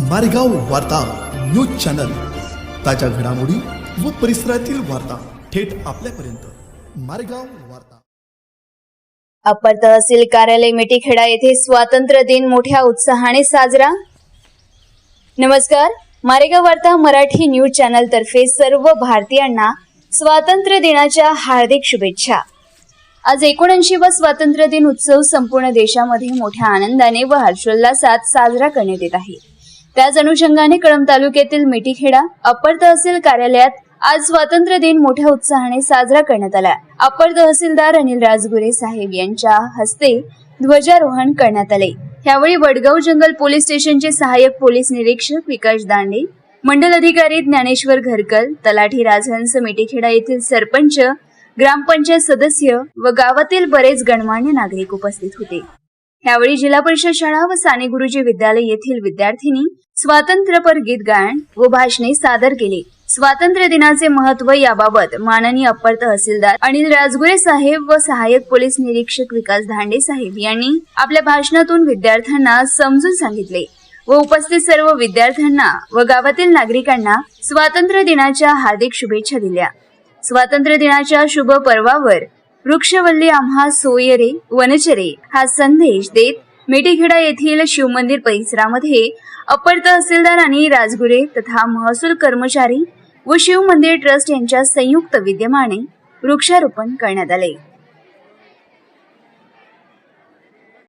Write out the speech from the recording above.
मारेगाव वार्ता news channel. ताज्या घडामोडी व परिसरातील वार्ता थेट आपल्यापर्यंत. मारेगाव वार्ता. अपर तहसील कार्यालय मिटीखेडा येथे स्वातंत्र्य दिन मोठ्या उत्साहाने साजरा. नमस्कार मारेगाव वार्ता मराठी न्यूज चॅनल तर्फे सर्व भारतीयांना स्वातंत्र्य दिनाच्या हार्दिक शुभेच्छा. आज एकोणऐंशी व स्वातंत्र्य दिन उत्सव संपूर्ण देशामध्ये मोठ्या आनंदाने व हर्षोल्लासात साजरा करण्यात येत आहे. त्याच अनुषंगाने कळंब तालुक्यातील मिठीखेडा अप्पर तहसील कार्यालयात आज स्वातंत्र्य दिन मोठ्या उत्साहाने साजरा करण्यात आला अप्पर तहसीलदार अनिल राजगुरे साहेब यांच्या हस्ते ध्वजारोहण करण्यात आले. यावेळी वडगाव जंगल पोलीस स्टेशनचे सहाय्यक पोलीस निरीक्षक विकास दांडे मंडल अधिकारी ज्ञानेश्वर घरकल तलाठी राजहंस मिटीखेडा येथील सरपंच ग्रामपंचायत सदस्य व गावातील बरेच गणमान्य नागरिक उपस्थित होते. यावेळी जिल्हा परिषद शाळा व साने गुरुजी विद्यालय येथील विद्यार्थिनी स्वातंत्र्यपर गीत गायन व भाषणे सादर केली. स्वातंत्र्य दिनाचे महत्त्व याबाबत माननीय अप्पर तहसीलदार अनिल राजगुरे साहेब व सहाय्यक पोलीस निरीक्षक विकास धांडे साहेब यांनी आपल्या भाषणातून विद्यार्थ्यांना समजून सांगितले व उपस्थित सर्व विद्यार्थ्यांना व गावातील नागरिकांना स्वातंत्र्य दिनाच्या हार्दिक शुभेच्छा दिल्या. स्वातंत्र्य दिनाच्या शुभ पर्वावर वृक्षवल्ली आम्हा सोयरे वनचरे हा संदेश देत मेटीखेडा येथील शिवमंदिर परिसरामध्ये अपर तहसीलदार आणि राजगुरे तथा महसूल कर्मचारी व शिवमंदिर ट्रस्ट यांच्या संयुक्त विद्यमाने वृक्षारोपण करण्यात आले.